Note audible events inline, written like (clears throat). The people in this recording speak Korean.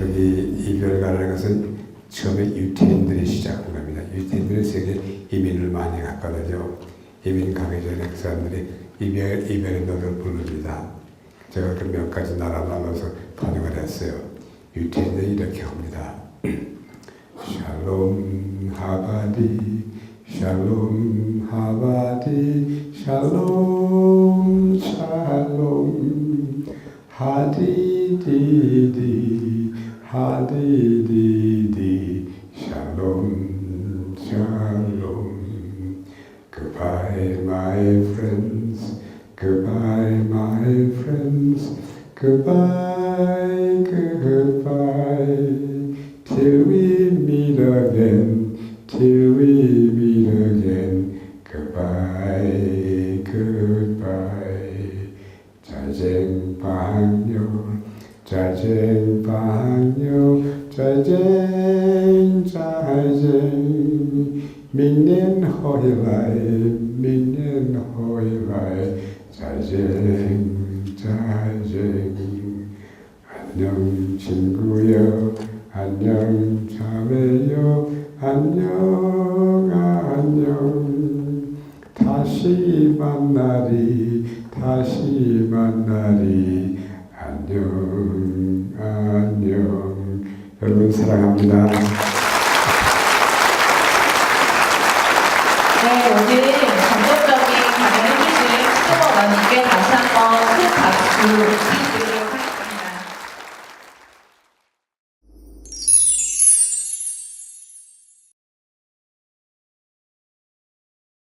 여기 이별가라는 것은 처음에 유태인들이 시작한 겁니다. 유태인들이 세계 이민을 많이 갔거든요. 이민 가기 전에 그 사람들이 이별, 이별의 노래를 부릅니다. 제가 그 몇 가지 나라 나눠서 번역을 했어요. 유태인들이 이렇게 합니다. (clears throat) 샬롬 하바디 샬롬 하바디 샬롬 샬롬 하디디디 하디디디 샬롬 샬롬 Goodbye my friends Goodbye my friends Goodbye goodbye Till we meet again Till we meet again Goodbye goodbye 자쟁방요 짜쟁 방역 자쟁 자쟁. 믿는 허일라이 믿는 허일라이 자쟁 자쟁. 안녕 친구여. 안녕 자매여. 안녕 안녕. 다시 만나리 다시 만나리. 안녕 안녕 여러분 사랑합니다. 네, 오늘 감동적인 강연 해주신 스티버 원님께 다시 한번 큰 박수